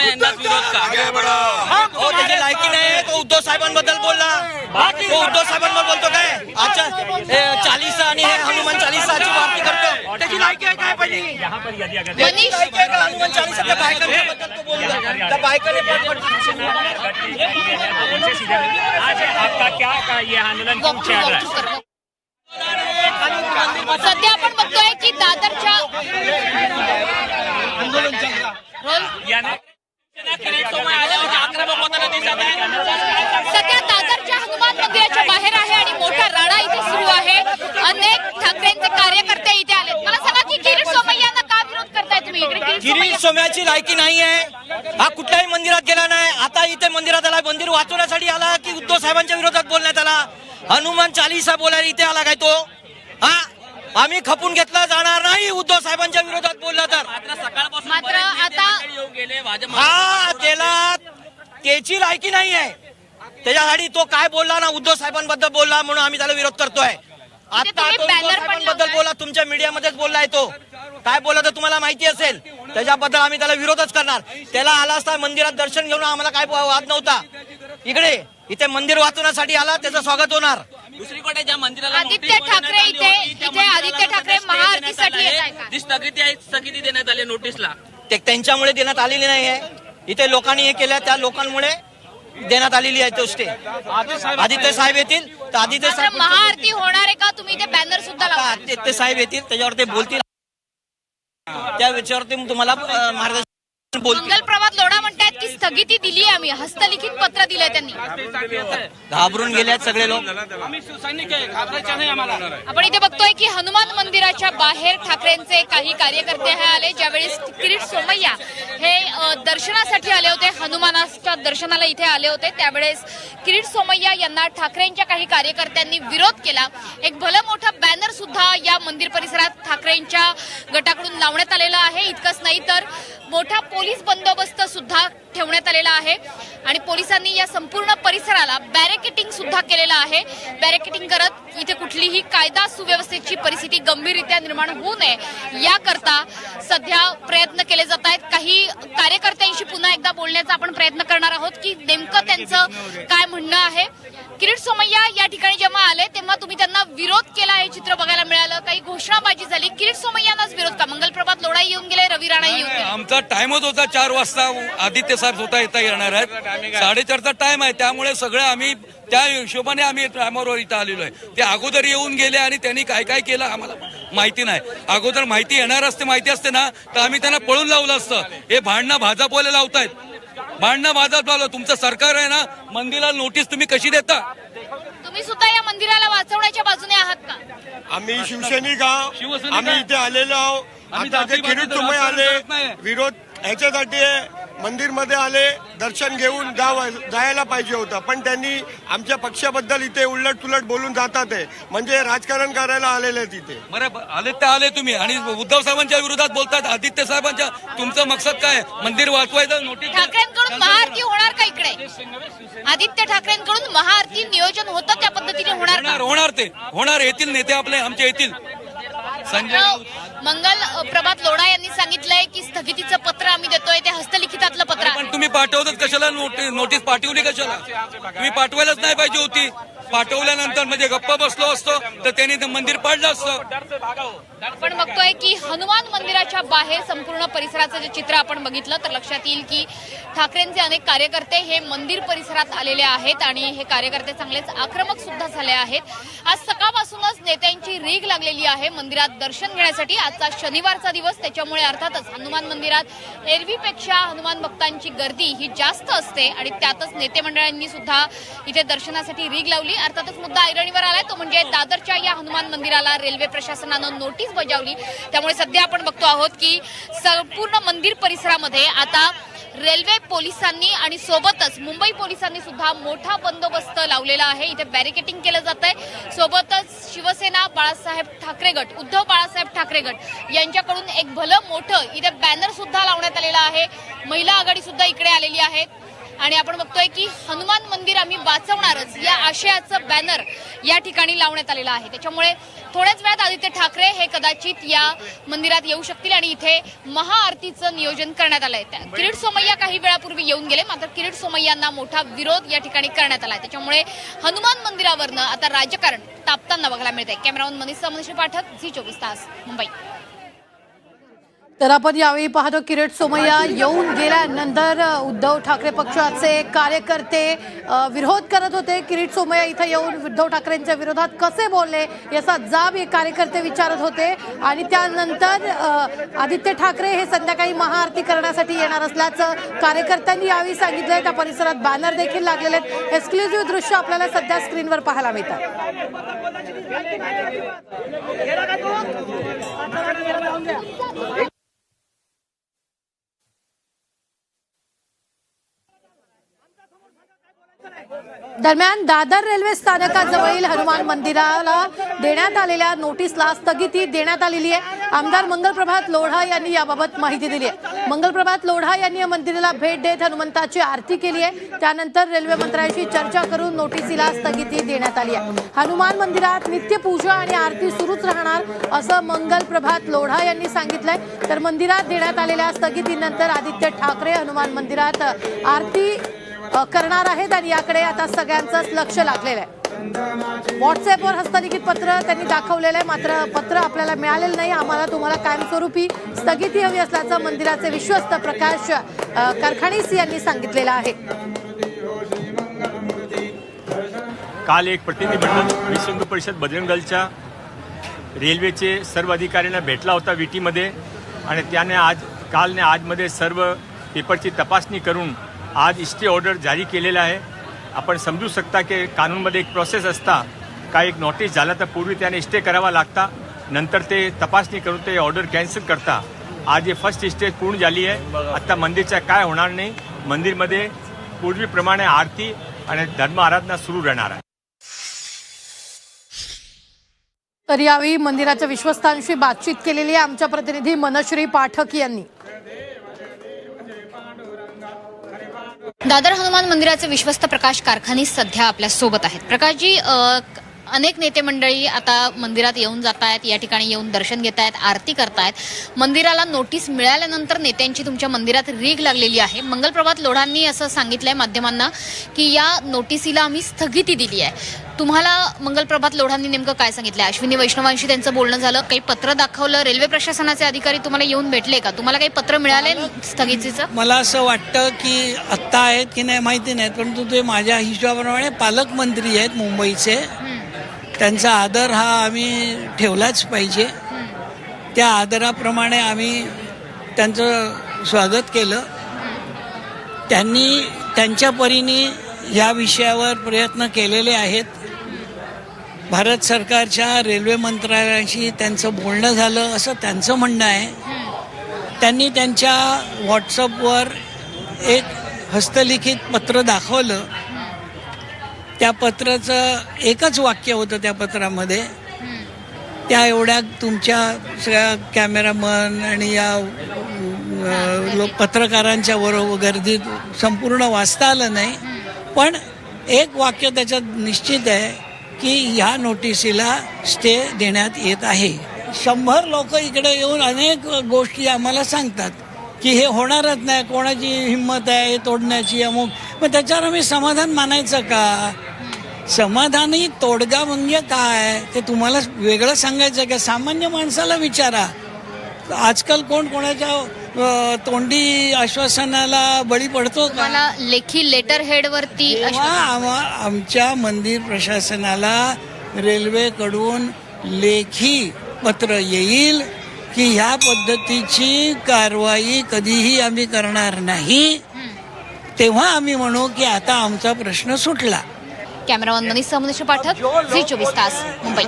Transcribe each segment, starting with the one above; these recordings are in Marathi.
सोमय्या यांनाच विरोध का। हो त्याची लायकी नाही तो उद्धव साहेबांबद्दल बोलला तो उद्धव साहेबांबद्दल बोलतो काय हे चालीसा आणि हे हनुमान चालीसाची वार्ती करतो त्याची लायकी आहे काय पहिली? मनीष। लायकी आहे का हनुमान चालीसाच्या बायकांबद्दल तो बोलला त्या आज आपका क्या का ये आंदोलन क्यों चल रहा है? सध्या आपण बघतोय की दादरच्या सोम्याची लायकी नाही आहे. हा कुठल्याही मंदिरात गेला नाही. आता इथे मंदिरात आला मंदिर वाचवण्यासाठी आला की उद्धव साहेबांच्या विरोधात बोलण्यात आला? हनुमान चालीसा बोलायला इथे आला काय तो? हा? आम्ही खपून घेतला जाणार नाही उद्धव साहेबांच्या विरोधात बोलला तर. मात्र आता- हा त्याला त्याची लायकी नाही आहे. त्याच्यासाठी तो काय बोलला ना उद्धव साहेबांबद्दल बोलला म्हणून आम्ही त्याला विरोध करतोय. आता उद्धव लावलाय. बोला तुमच्या मीडियामध्येच बोललाय तो. काय बोला तर तुम्हाला माहिती असेल? त्याच्याबद्दल आम्ही त्याला विरोधच करणार. त्याला आला असता मंदिरात दर्शन घेऊन आम्हाला काय वाद नव्हता. इकडे इथे मंदिर वाचवण्यासाठी आला त्याचं स्वागत होणार. दुसरीकडे ज्या मंदिराला आदित्य ठाकरे इथे- इथे आदित्य ठाकरे महाआरतीसाठी येत आहे आले. का? जी स्थगिती आहे स्थगिती देण्यात आली नोटीसला ते त्यांच्यामुळे देण्यात आलेली नाही आहे इथे लोकांनी हे केलं त्या लोकांमुळे देण्यात आलेली आहे तो स्टे आदित्य साहेब येतील तर आदित्य मात्र साहेब महाआरती होणार आहे का? तुम्ही इथे बॅनर सुद्धा आता लावा आदित्य साहेब येतील त्याच्यावर ते बोलतील. त्या विषयावरती मग तुम्हाला मार्गदर्शन मंगल प्रभात लोढा म्हणतायत की स्थगिती दिली आहे आम्ही. हस्तलिखित पत्र दिलंय त्यांनी. घाबरून गेले आहेत सगळे लोक. आपण इथे बघतोय की हनुमान मंदिराच्या बाहेर ठाकरेंचे काही कार्यकर्ते हे आले ज्यावेळी किरीट सोमय्या हे दर्शनासाठी आले होते हनुमानाच्या दर्शनाला इथे आले होते त्यावेळेस किरीट सोमय्या यांना ठाकरेंच्या काही कार्यकर्त्यांनी विरोध केला. एक भलं मोठं बॅनर सुद्धा या मंदिर परिसरात ठाकरेंच्या गटाकडून लावण्यात आलेलं आहे. इतकंच नाही तर मोठा पोलीस बंदोबस्त सुद्धा ठेवण्यात आलेला आहे. आणि पोलिसांनी या संपूर्ण परिसराला बॅरिकेटिंग सुद्धा केलेलं आहे. बॅरिकेटिंग करत इथे कुठलीही कायदा सुव्यवस्थेची परिस्थिती गंभीररित्या निर्माण होऊ नये याकरता सध्या प्रयत्न केले जात आहेत. काही कार्यकर्त्यांशी पुन्हा एकदा बोलण्याचा आपण प्रयत्न करणार आहोत की नेमकं त्यांचं काय म्हणणं आहे. किरीट सोमय्या या ठिकाणी जेव्हा आले तेव्हा तुम्ही त्यांना विरोध केला हे चित्र बघायला मिळालं. काही घोषणाबाजी झाली. किरीट सोमय्यानाच विरोध का? मंगलप्रभात लोढाई येऊन गेले रवी राणाही येऊन गेले. आमचा टाइमच होता चार वाजता. आदित्य साहेब स्वतः येता येणार आहेत. साडेचारचा टाइम आहे. त्यामुळे सगळं आम्ही त्या हिशोबाने आम्ही टायमावर इथं आलेलो आहे. ते अगोदर येऊन गेले आणि त्यांनी काय काय केलं आम्हाला माहिती नाही. अगोदर माहिती येणार असते माहिती असते ना तर आम्ही त्यांना पळून लावलं असतं. हे भांडणं भाजपवाले लावतायत. भांडणं भाजप लावलं तुमचं सरकार आहे ना मंदिराला नोटीस तुम्ही कशी देता? तुम्ही सुद्धा या मंदिराला वाचवण्याच्या बाजूने आहात का? आम्ही शिवसैनिक आहोत शिवसैनिक आम्ही आहे. इथे आलेलो आहोत. आम्ही आता जे जातीवादी किरीट तुम्ही राजकारण आले करत नाही. विरोध ह्याच्यासाठी मंदिर मध्ये आले दर्शन घेऊन जावं जायला पाहिजे होतं. पण त्यांनी आमच्या पक्षाबद्दल इथे उलट तुलट बोलून जातात आहे म्हणजे राजकारण करायला आलेले आहेत इथे. बरं आले ते आले तुम्ही. आणि उद्धव साहेबांच्या विरोधात बोलतात आदित्य साहेबांच्या तुमचं मकसद काय मंदिर वाचवायचं नोटीस ठाकरेंकडून महाआरती होणार का इकडे? आदित्य ठाकरेंकडून महाआरती नियोजन होतं त्या पद्धतीने होणार का? होणार ते. होणार येतील नेते आपले आमचे येतील. संजय राऊत. मंगल प्रभात लोढा यांनी सांगितलंय की स्थगितीचं पत्र आम्ही देतोय ते हस्तलिखितातलं पत्र आहे. पण तुम्ही पाठवतच कशाला नोटीस नोटीस पाठवली कशाला? तुम्ही पाठवायलाच नाही पाहिजे होती. पाठवल्यानंतर म्हणजे गप्पा बसलो असतो तर त्यांनी ते मंदिर पाडलं असतं. आपण बघतोय की हनुमान मंदिराच्या बाहेर संपूर्ण परिसराचं जे चित्र आपण बघितलं तर लक्षात येईल की ठाकरेंचे अनेक कार्यकर्ते हे मंदिर परिसरात आलेले आहेत आणि हे कार्यकर्ते चांगलेच आक्रमक सुद्धा झाले आहेत. आज सकाळपासूनच नेत्यांची रीग लागलेली आहे मंदिरात दर्शन घेण्यासाठी आजचा शनिवारचा दिवस. त्याच्यामुळे अर्थातच हनुमान मंदिरात एरवीपेक्षा हनुमान भक्तांची गर्दी ही जास्त असते आणि त्यातच नेते मंडळांनी सुद्धा इथे दर्शनासाठी रीग लावली. अर्थातच मुद्दा ऐरणीवर आलाय. तो म्हणजे दादरच्या या हनुमान मंदिराला रेल्वे प्रशासनानं नोटीस बजावली. त्यामुळे सध्या आपण बघतो आहोत की संपूर्ण मंदिर परिसरामध्ये आता रेल्वे पोलिसांनी आणि सोबतच मुंबई पोलिसांनी सुद्धा मोठा बंदोबस्त लावलेला आहे. इथे बॅरिकेटिंग केलं जात आहे सोबतच शिवसेना बाळासाहेब ठाकरे गट उद्धव बाळासाहेब ठाकरे गट यांच्याकडून एक भलं मोठं इथे बॅनर सुद्धा लावण्यात आलेलं आहे. महिला आघाडी सुद्धा इकडे आलेली आहे. आणि आपण बघतोय की हनुमान मंदिर आम्ही वाचवणारच. या आशयाचं बॅनर या ठिकाणी लावण्यात आलेलं आहे. त्याच्यामुळे थोड्याच वेळात आदित्य ठाकरे हे कदाचित या मंदिरात येऊ शकतील आणि इथे महाआरतीचं नियोजन करण्यात आलंय. त्या- किरीट सोमय्या काही वेळापूर्वी येऊन गेले मात्र किरीट सोमय्यांना मोठा विरोध या ठिकाणी करण्यात आलाय. त्याच्यामुळे हनुमान मंदिरावरनं आता राजकारण तापताना बघायला मिळतंय. कॅमेरामन मनीष मनीष पाठक झी चोवीस तास मुंबई. तर आपण यावेळी पाहतो किरीट सोमय्या येऊन गेल्यानंतर उद्धव ठाकरे पक्षाचे कार्यकर्ते विरोध करत होते. किरीट सोमय्या इथं येऊन उद्धव ठाकरेंच्या विरोधात कसे बोलले याचा जाब हे कार्यकर्ते विचारत होते. आणि त्यानंतर आदित्य ठाकरे हे संध्याकाळी महाआरती करण्यासाठी येणार असल्याचं कार्यकर्त्यांनी यावेळी सांगितलंय. त्या परिसरात बॅनर देखील लागलेले आहेत. एक्सक्लुझिव्ह दृश्य आपल्याला सध्या स्क्रीनवर पाहायला मिळतात. दरम्यान दादर रेल्वे स्थानकाजवळील हनुमान मंदिराला देण्यात आलेल्या नोटीसला स्थगिती देण्यात आलेली आहे. आमदार मंगलप्रभात लोढा यांनी याबाबत माहिती दिली आहे. मंगलप्रभात लोढा यांनी या मंदिराला भेट देत हनुमंताची आरती केली आहे. त्यानंतर रेल्वे मंत्र्यांशी चर्चा करून नोटीसीला स्थगिती देण्यात आली आहे. हनुमान मंदिरात नित्यपूजा आणि आरती सुरूच राहणार असं मंगलप्रभात लोढा यांनी सांगितलंय. तर मंदिरात देण्यात आलेल्या स्थगितीनंतर आदित्य ठाकरे हनुमान मंदिरात आरती करणार आहेत आणि याकडे आता सगळ्यांचंच लक्ष लागलेलं आहे. व्हॉट्सअपवर हस्तलिखित पत्र त्यांनी दाखवलेलं आहे. मात्र पत्र आपल्याला मिळालेलं नाही. आम्हाला तुम्हाला कायमस्वरूपी स्थगिती हवी असल्याचं मंदिराचे विश्वस्त प्रकाश अ, यांनी सांगितलेलं आहे. काल एक प्रतिनिधी मंडळ विश्व हिंदू परिषद बजरंग दलच्या रेल्वेचे सर्व अधिकाऱ्यांना भेटला होता विटीमध्ये. आणि त्याने आज कालने आजमध्ये सर्व पेपरची तपासणी करून आज इस्टे ऑर्डर जारी केलेला आहे. आपण समजू शकता की कानूनमध्ये एक प्रोसेस असता का एक नोटीस झाला तर पूर्वी त्याने इस्टे करावा लागता नंतर ते तपासणी करून ते ऑर्डर कॅन्सल करता. आज हे फर्स्ट स्टेज पूर्ण झाली आहे. आत्ता मंदिरच्या काय होणार नाही मंदिरमध्ये पूर्वीप्रमाणे आरती आणि धर्म आराधना सुरू राहणार आहे. तर यावेळी मंदिराच्या विश्वस्तांशी बातचीत केलेली आहे आमच्या प्रतिनिधी मनश्री पाठक यांनी. दादर हनुमान मंदिराचे विश्वस्त प्रकाश कारखानी सध्या आपल्यासोबत आहेत. प्रकाशजी अनेक नेते मंडळी आता मंदिरात येऊन जात आहेत या ठिकाणी येऊन दर्शन घेत आहेत आरती करतायत मंदिराला नोटीस मिळाल्यानंतर नेत्यांची तुमच्या मंदिरात रीग लागलेली आहे. मंगलप्रभात लोढांनी असं सांगितलंय माध्यमांना की या नोटिसीला आम्ही स्थगिती दिली आहे. तुम्हाला मंगलप्रभात लोढांनी नेमकं काय सांगितलं अश्विनी वैष्णवांशी त्यांचं बोलणं झालं. काही पत्र दाखवलं? रेल्वे प्रशासनाचे अधिकारी तुम्हाला येऊन भेटले का? तुम्हाला काही पत्र मिळाले स्थगितीचं? मला असं वाटतं की आत्ता आहेत की नाही माहिती नाही परंतु ते माझ्या हिशोबाप्रमाणे पालकमंत्री आहेत मुंबईचे. त्यांचा आदर हा आम्ही ठेवलाच पाहिजे. त्या आदराप्रमाणे आम्ही त्यांचं स्वागत केलं. त्यांनी त्यांच्या परीने या विषयावर प्रयत्न केलेले आहेत. भारत सरकारच्या रेल्वे मंत्रालयाशी त्यांचं बोलणं झालं असं त्यांचं म्हणणं आहे. त्यांनी त्यांच्या व्हॉट्सअपवर एक हस्तलिखित पत्र दाखवलं. त्या पत्राचं एकच वाक्य होतं त्या पत्रामध्ये. त्या एवढ्या तुमच्या सगळ्या कॅमेरामन आणि या लोक पत्रकारांच्या बरोबर गर्दीत संपूर्ण वाचता आलं नाही. पण एक वाक्य त्याच्यात निश्चित आहे की ह्या नोटिसीला स्टे देण्यात येत आहे. शंभर लोक इकडे येऊन अनेक गोष्टी आम्हाला सांगतात की हे होणारच नाही कोणाची हिंमत आहे हे तोडण्याची अमुक. मग त्याच्यावर आम्ही समाधान मानायचं का? समाधानी तोडगा म्हणजे काय? ते तुम्हाला वेगळं सांगायचं का? सामान्य माणसाला विचारा. आजकाल कोण कोणाच्या तोंडी आश्वासनाला बळी पडतो का? तुम्हाला लेखी लेटर हेड वरती तेव्हा आम्हा आमच्या मंदिर प्रशासनाला रेल्वेकडून लेखी पत्र येईल की ह्या पद्धतीची कारवाई कधीही आम्ही करणार नाही. तेव्हा आम्ही म्हणू की आता आमचा प्रश्न सुटला. कॅमेरामन मनीष मनीष पाठक झी चोवीस तास मुंबई.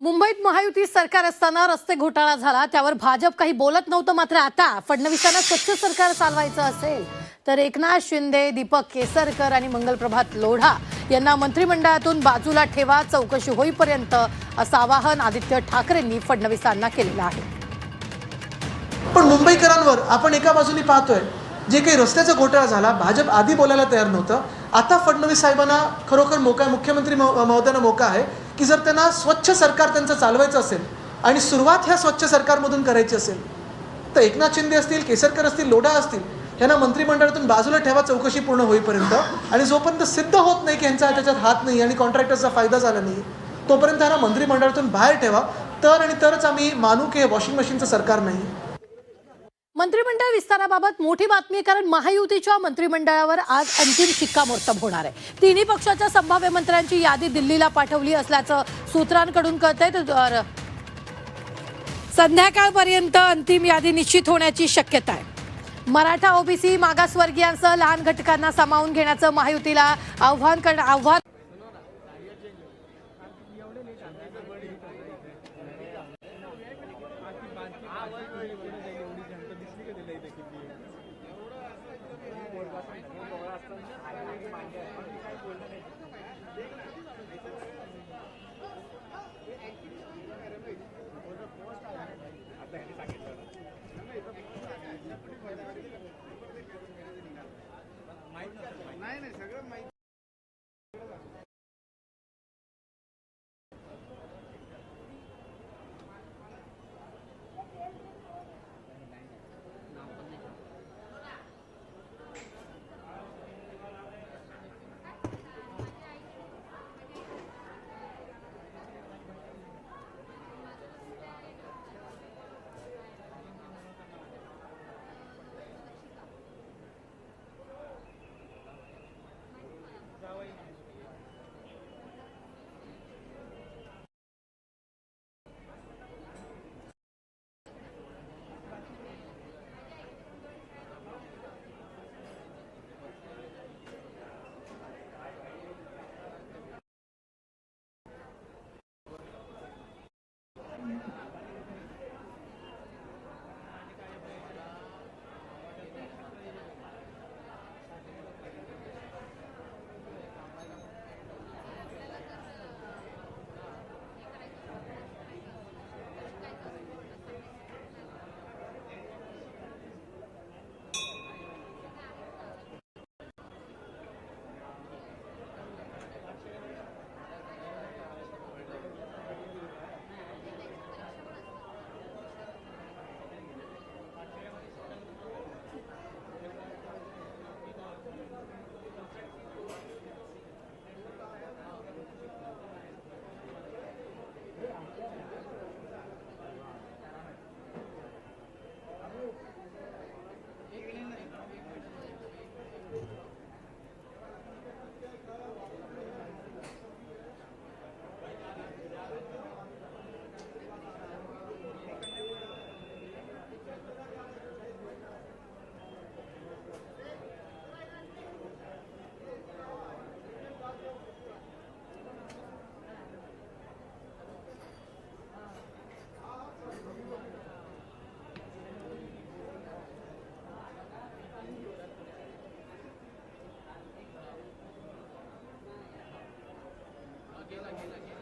मुंबईत महायुती सरकार असताना रस्ते घोटाळा झाला. त्यावर भाजप काही बोलत नव्हतं मात्र आता फडणवीसांना स्वच्छ सरकार चालवायचं असेल तर एकनाथ शिंदे दीपक केसरकर आणि मंगलप्रभात लोढा यांना मंत्रिमंडळातून बाजूला ठेवा चौकशी होईपर्यंत असं आवाहन आदित्य ठाकरेंनी फडणवीसांना केलेलं आहे. पण मुंबईकरांवर आपण एका बाजूने पाहतोय जे काही रस्त्याचा घोटाळा झाला भाजप आधी बोलायला तयार नव्हतं. आता फडणवीस साहेबांना खरोखर मोका मुख्यमंत्री महोदयांना मोका आहे. की जर त्यांना स्वच्छ सरकार त्यांचं चालवायचं असेल आणि सुरुवात ह्या स्वच्छ सरकारमधून करायची असेल तर एकनाथ शिंदे असतील केसरकर असतील लोढा असतील यांना मंत्रिमंडळातून बाजूला ठेवा चौकशी पूर्ण होईपर्यंत. आणि जोपर्यंत सिद्ध होत नाही की यांचा त्याच्यात हात नाही आणि कॉन्ट्रॅक्टरचा फायदा झाला नाही तोपर्यंत ह्यांना मंत्रिमंडळातून बाहेर ठेवा. तर आणि तरच आम्ही मानू की हे वॉशिंग मशीनचं सरकार नाही. मंत्रिमंडळ विस्ताराबाबत मोठी बातमी आहे कारण महायुतीच्या मंत्रिमंडळावर आज अंतिम शिक्कामोर्तब होणार आहे. तिन्ही पक्षाच्या संभाव्य मंत्र्यांची यादी दिल्लीला पाठवली असल्याचं सूत्रांकडून कळतंय. तर संध्याकाळपर्यंत अंतिम यादी निश्चित होण्याची शक्यता आहे. मराठा ओबीसी मागासवर्गीयांसह लहान घटकांना सामावून घेण्याचं महायुतीला आव्हान करणं आव्हान गेला गेला गेला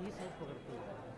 तीस है पकड़ते हैं